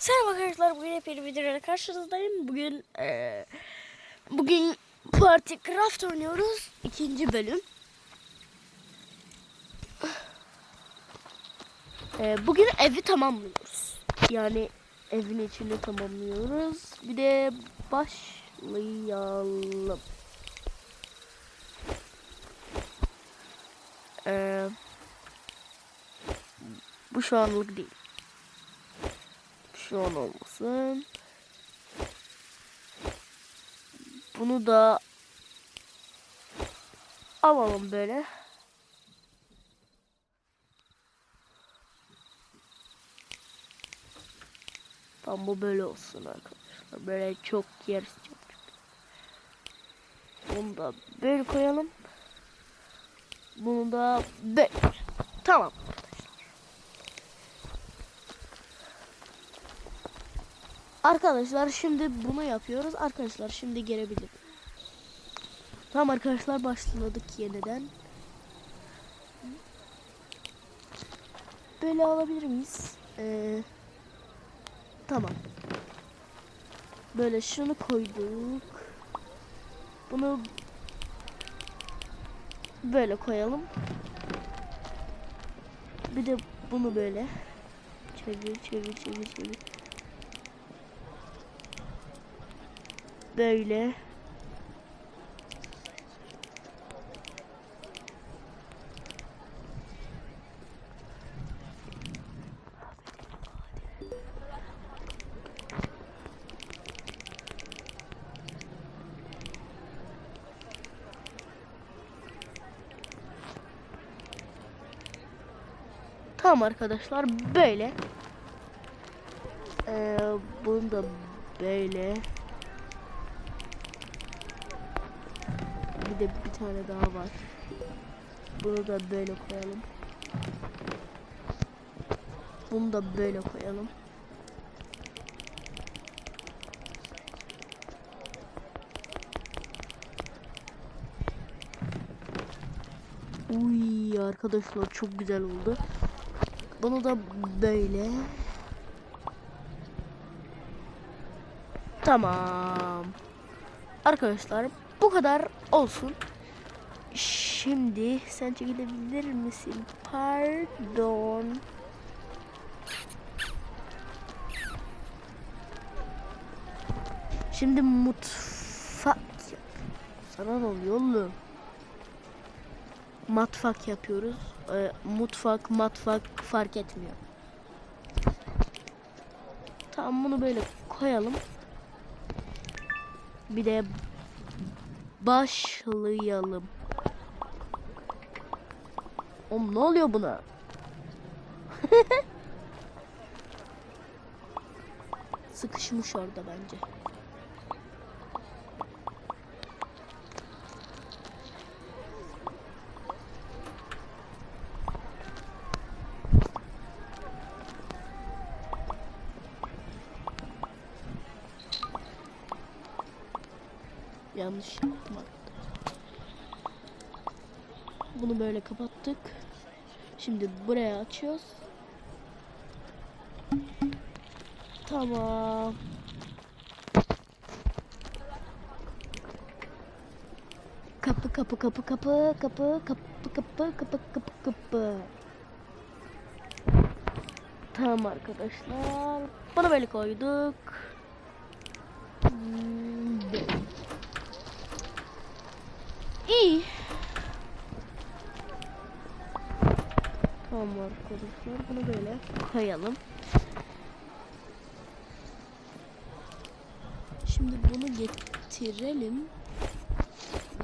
Selam arkadaşlar bugün yepyeni videoyla karşınızdayım. Bugün eee bugün Party Craft oynuyoruz. ikinci bölüm. Eee, bugün evi tamamlıyoruz. Yani evin içini tamamlıyoruz. Bir de başlayalım. Eee, bu şu anlık değil. Şu an olmasın. Bunu da alalım böyle. Tam bu böyle olsun arkadaşlar. Böyle çok yer istiyorum. Bunu da böyle koyalım. Bunu da böyle. Tamam. Arkadaşlar şimdi bunu yapıyoruz. Arkadaşlar şimdi gelebilir. Tamam arkadaşlar başladık yeniden. Böyle alabilir miyiz? Ee, tamam. Böyle şunu koyduk. Bunu böyle koyalım. Bir de bunu böyle çevir çevir çevir çevir. Böyle Tamam arkadaşlar böyle. Ee, bunu da böyle. Bir de bir tane daha var. Bunu da böyle koyalım. Bunu da böyle koyalım. Uy arkadaşlar çok güzel oldu. Bunu da böyle. Tamam. Arkadaşlar bu kadar olsun. Şimdi sen çekilebilir misin? Pardon. Şimdi mutfak. Sana ne oluyor oğlum? Matfak yapıyoruz. Ee, mutfak, matfak fark etmiyor. Tamam bunu böyle koyalım. Bir de başlayalım. Oğlum ne oluyor buna? Sıkışmış orada bence. Yanlış arkadaşlar. Bunu böyle kapattık. Şimdi buraya açıyoruz. Tamam. Kapı kapı kapı kapı kapı kapı kapı kapı kapı kapı. Tamam arkadaşlar. Bunu böyle koyduk. Hmm, böyle. İyi. Tamam arkadaşlar bunu böyle koyalım. Şimdi bunu getirelim.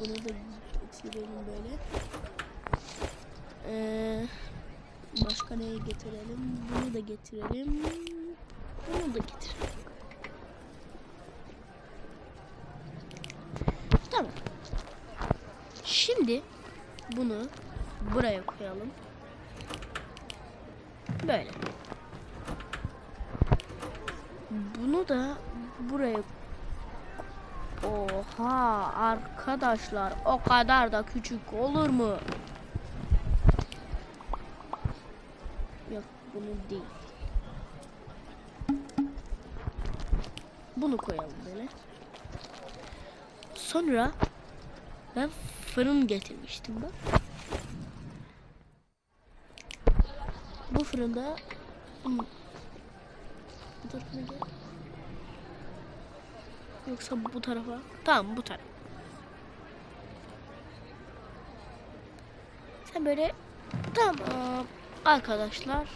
Bunu da getirelim böyle. Ee, başka neyi getirelim? Bunu da getirelim. Bunu da getirelim. Tamam. Şimdi bunu buraya koyalım. Böyle. Bunu da buraya Oha arkadaşlar o kadar da küçük olur mu? Yok bunu değil. Bunu koyalım böyle. Sonra ben fırın getirmiştim bak. Bu fırında Hmm. tarafa gel. Yoksa bu tarafa. Tamam bu taraf. Sen böyle tamam arkadaşlar.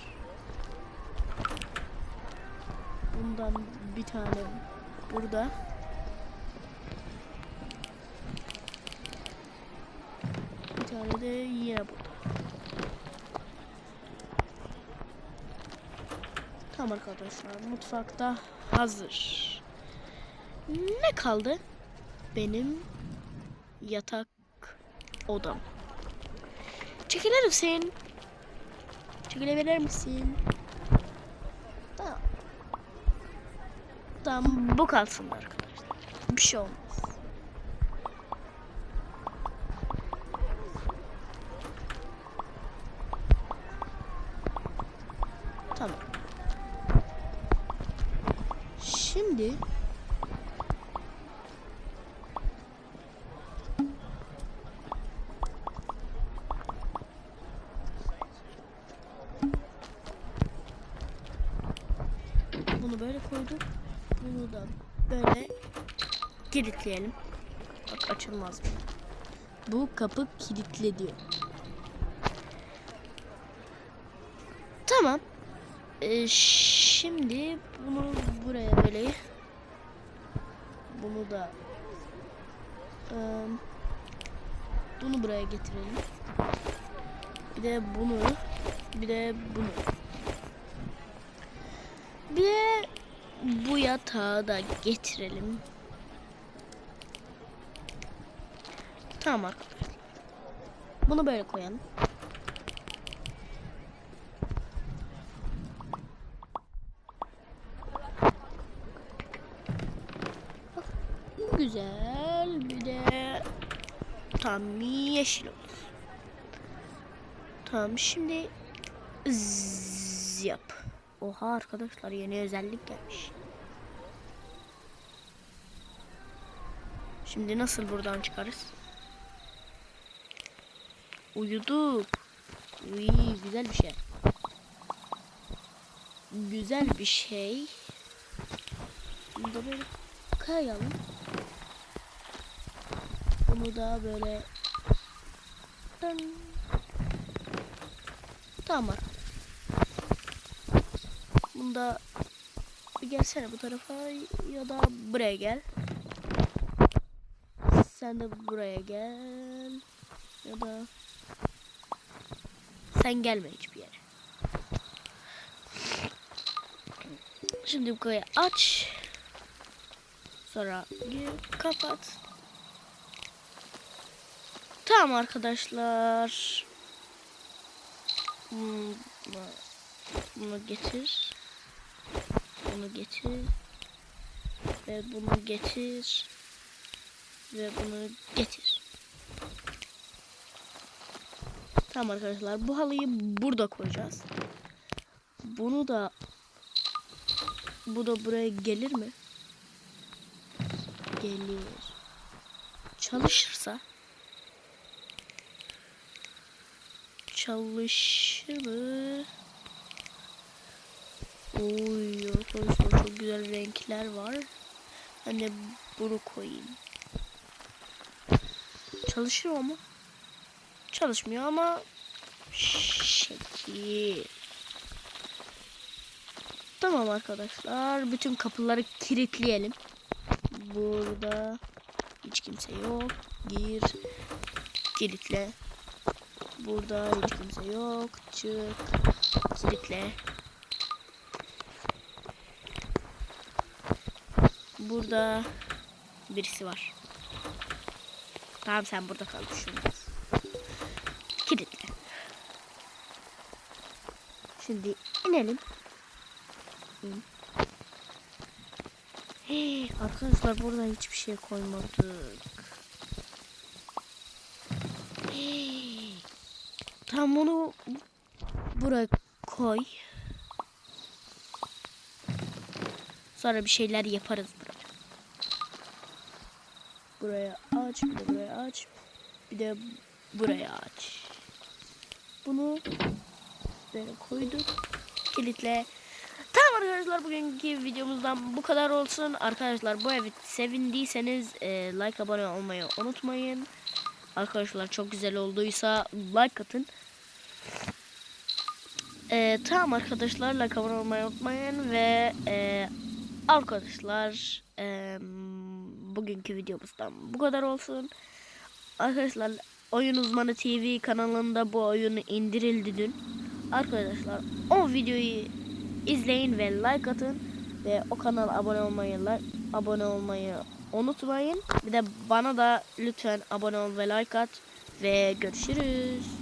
Bundan bir tane burada. Tane de yine burada. Tamam arkadaşlar mutfakta hazır. Ne kaldı? Benim yatak odam. Çekilir misin? Çekilebilir misin? Tamam. Tamam bu kalsın arkadaşlar. Bir şey olmaz. Tamam. Şimdi bunu böyle koyduk. Bunu da böyle kilitleyelim. Bak açılmaz bu. Kapı kilitli diyor. Tamam. Ee, şimdi bunu buraya böyle bunu da eee, bunu buraya getirelim. Bir de bunu bir de bunu. Bir de bu yatağı da getirelim. Tamam. Bunu böyle koyalım. Güzel. Bir de tam yeşil olsun. Tamam şimdi yap. Oha arkadaşlar yeni özellik gelmiş. Şimdi nasıl buradan çıkarız? Uyuduk. Uy, güzel bir şey. Güzel bir şey. Bunu da böyle kayalım. Bunu da böyle. Tamam. Bunda bir gelsene bu tarafa ya da buraya gel. Sen de buraya gel. Ya da sen gelme hiçbir yere. Şimdi burayı aç. Sonra gir, kapat. Tamam arkadaşlar. Hmm, bu- bunu getir. Bunu getir. Ve bunu getir. Ve bunu getir. Tamam arkadaşlar bu halıyı burada koyacağız. Bunu da bu da buraya gelir mi? Gelir. Çalışırsa mı? Oy arkadaşlar çok güzel renkler var. Ben de bunu koyayım. Çalışıyor mu? Çalışmıyor ama şekil. Tamam arkadaşlar. Bütün kapıları kilitleyelim. Burada hiç kimse yok. Gir. Kilitle. Burada hiç kimse yok. Çık. Kilitle. Burada birisi var. Tamam sen burada kal düşünmez. Kilitle. Şimdi inelim. İn. Hey, arkadaşlar burada hiçbir şey koymadık. Tam onu buraya koy. Sonra bir şeyler yaparız burada. buraya aç, buraya aç, bir de buraya aç. Bunu böyle koyduk. Kilitle. Tamam arkadaşlar bugünkü videomuzdan bu kadar olsun. Arkadaşlar bu evi sevindiyseniz e, like abone olmayı unutmayın. Arkadaşlar çok güzel olduysa like atın. E, tamam arkadaşlar like unutmayın ve e, arkadaşlar e, bugünkü videomuzdan bu kadar olsun. Arkadaşlar Oyun Uzmanı TV kanalında bu oyunu indirildi dün. Arkadaşlar o videoyu izleyin ve like atın ve o kanala abone olmayı abone olmayı unutmayın. Bir de bana da lütfen abone ol ve like at ve görüşürüz.